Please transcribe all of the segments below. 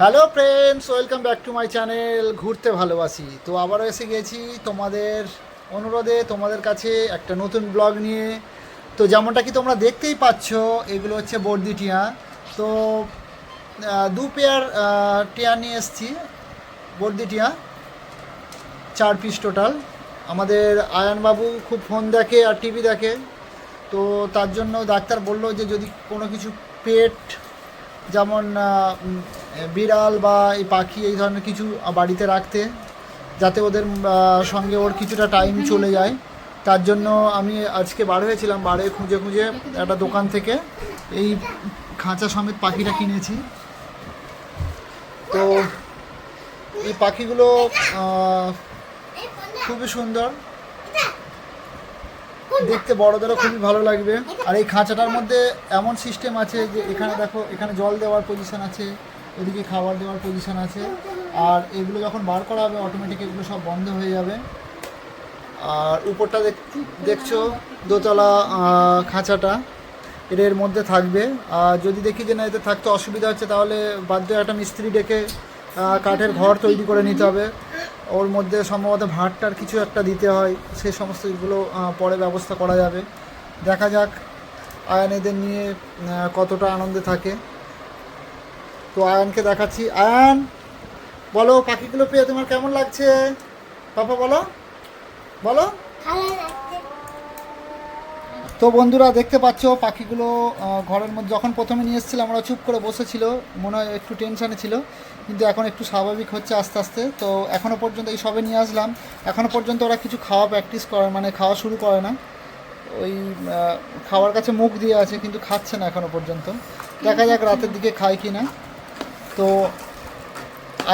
Hello friends welcome back to my channel ঘুরতে ভালোবাসি। তো আবারও এসে গেছি তোমাদের অনুরোধে, তোমাদের কাছে একটা নতুন ব্লগ নিয়ে। তো যেমনটা কি তোমরা দেখতেই পাচ্ছ, এগুলো হচ্ছে বর্দি টিয়া। তো দু পেয়ার টিয়া নিয়ে এসেছি, বর্দি টিয়া। চার পিস টোটাল আমাদের আয়ানবাবু খুব ফোন দেখে আর টিভি দেখে। তো তার জন্য ডাক্তার বলল যে, যদি কোনো কিছু পেট, যেমন বিড়াল বা এই পাখি এই ধরনের কিছু বাড়িতে রাখতে যাতে ওদের সঙ্গে ওর কিছুটা টাইম চলে যায়। তার জন্য আমি আজকে বার হয়েছিলাম বারে খুঁজে খুঁজে একটা দোকান থেকে এই খাঁচা সমেত পাখিটা কিনেছি। তো এই পাখিগুলো খুবই সুন্দর। দেখতে বড়দেরও খুবই ভালো লাগবে। আর এই খাঁচাটার মধ্যে এমন সিস্টেম আছে যে এখানে দেখো এখানে জল দেওয়ার পজিশন আছে। এদিকে খাবার দেওয়ার পজিশন আছে। আর এগুলো যখন বার করা হবে অটোমেটিক এগুলো সব বন্ধ হয়ে যাবে। আর উপরটা দেখ- দেখছ, দোতলা খাঁচাটা। এর মধ্যে থাকবে। আর যদি দেখি যে না, এতে থাকতে অসুবিধা হচ্ছে, তাহলে বাধ্য একটা মিস্ত্রি ডেকে কাঠের ঘর তৈরি করে নিতে হবে। ওর মধ্যে সম্ভবত ভাতটার কিছু একটা দিতে হয়। সেই সমস্ত এগুলো পরে ব্যবস্থা করা যাবে। দেখা যাক আয়ান এদের নিয়ে কতটা আনন্দে থাকে। তো আয়ানকে দেখাচ্ছি। আয়ান বলো পাখিগুলো পেয়ে তোমার কেমন লাগছে? পাপা বলো। বলো। তো বন্ধুরা দেখতে পাচ্ছ পাখিগুলো ঘরের মধ্যে যখন প্রথমে নিয়ে এসেছিলাম আমরা চুপ করে বসেছিল মনে হয় একটু টেনশানে ছিল কিন্তু এখন একটু স্বাভাবিক হচ্ছে আস্তে আস্তে। তো এখনও পর্যন্ত এই সবে নিয়ে আসলাম। এখনও পর্যন্ত ওরা কিছু খাওয়া প্র্যাকটিস করে মানে খাওয়া শুরু করে না। ওই খাওয়ার কাছে মুখ দিয়ে আছে কিন্তু খাচ্ছে না এখনও পর্যন্ত। দেখা যাক রাতের দিকে খায় কি না তো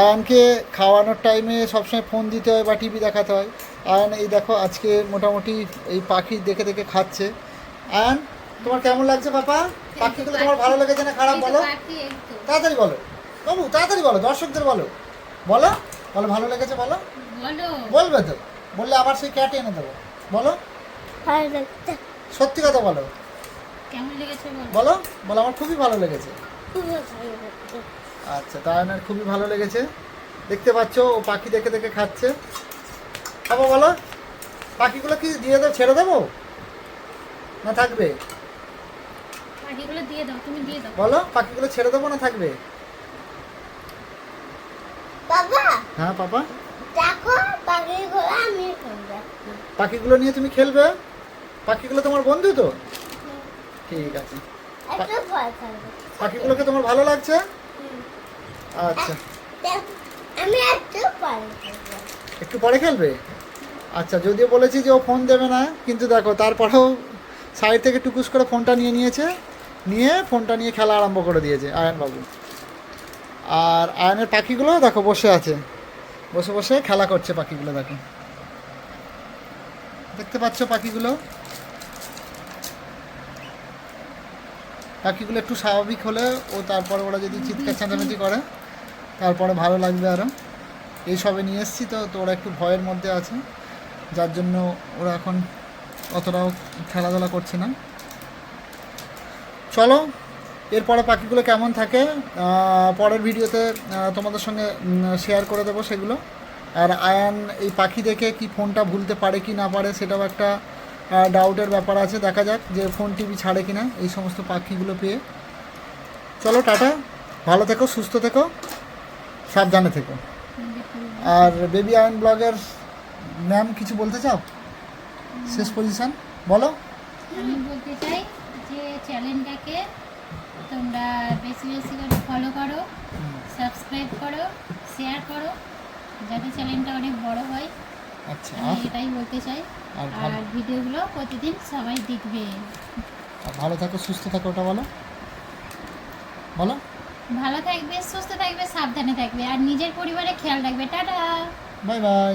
আয়ানকে খাওয়ানোর টাইমে সবসময় ফোন দিতে হয় বা টিভি দেখাতে হয়। আয়ান এই দেখো আজকে মোটামুটি এই পাখি দেখে দেখে খাচ্ছে। আয়ান তোমার কেমন লাগছে পাপা? পাখিগুলো তোমার ভালো লেগেছে না খারাপ বলো? তাড়াতাড়ি বলো। বাবু তাড়াতাড়ি বলো দর্শকদের বলো। বলো বলো ভালো লেগেছে বলো? বলো। বলবে তো। বললে আবার সেই ক্যাট এনে দেবো। বলো। সত্যি কথা বলো। কেমন লেগেছে বলো? বলো বলো আমার খুবই ভালো লেগেছে। আচ্ছা তায়ানের খুবই ভালো লেগেছে। দেখতে পাচ্ছ ও পাখি দেখে দেখে খাচ্ছে। বাবা বলো? পাখিগুলো কি দিয়ে দেবো ছেড়ে দেবো? না থাকবে? পাখিগুলো দিয়ে দাও তুমি দিয়ে দাও। বলো পাখিগুলো ছেড়ে দেবো না থাকবে? বাবা হ্যাঁ পাপা? দেখো পাখিগুলো আমি করব পাখিগুলো নিয়ে তুমি খেলবে? পাখিগুলো তোমার বন্ধু তো? ঠিক আছে। একটু ভয় পাখিগুলোকে তোমার ভালো লাগছে? আচ্ছা। আমি একটু করব একটু পরে খেলবে? আচ্ছা যদিও বলেছি যে ও ফোন দেবে না কিন্তু দেখো তারপরেও সাইড থেকে টুকুস করে ফোনটা নিয়ে নিয়েছে নিয়ে ফোনটা নিয়ে খেলা আরম্ভ করে দিয়েছে আয়নবাবু। আর আয়নের পাখিগুলো দেখো বসে আছে। বসে বসে খেলা করছে পাখিগুলো দেখো। দেখতে পাচ্ছ পাখিগুলো? পাখিগুলো একটু স্বাভাবিক হলে ও তারপর ওরা যদি চিৎকার চেঁচামেচি করে তারপরে ভালো লাগবে আরও এই সবে নিয়ে এসেছি তো তো ওরা একটু ভয়ের মধ্যে আছে। যার জন্য ওরা এখন অতটাও খেলাধুলা করছে না। চলো, এরপরে পাখিগুলো কেমন থাকে পরের ভিডিওতে তোমাদের সঙ্গে শেয়ার করে দেবো সেগুলো। আর আয়ান, এই পাখি দেখে কি ফোনটা ভুলতে পারে কি না পারে সেটাও একটা ডাউটের ব্যাপার আছে। দেখা যাক যে ফোন টিভি ছাড়ে কি না এই সমস্ত পাখিগুলো পেয়ে। চলো, টাটা। ভালো থেকো, সুস্থ থেকো। সাবধানে থেকো। আর বেবি আয়ন ব্লগের ম্যাম কিছু বলতে চাও? শেষ পজিশন বলো। আমি বলতে চাই যে চ্যানেলটাকে তোমরা বেশি বেশি করে ফলো করো সাবস্ক্রাইব করো শেয়ার করো যাতে চ্যানেলটা অনেক বড় হয়। আচ্ছা এটাই বলতে চাই। আর আর ভিডিওগুলো প্রতিদিন সবাই দেখবে। ভালো থাকো সুস্থ থাকো ওটা বলো। বলো। ভালো থাকবে সুস্থ থাকবে সাবধানে থাকবে আর নিজের পরিবারে খেয়াল রাখবে। টাটা! Bye bye.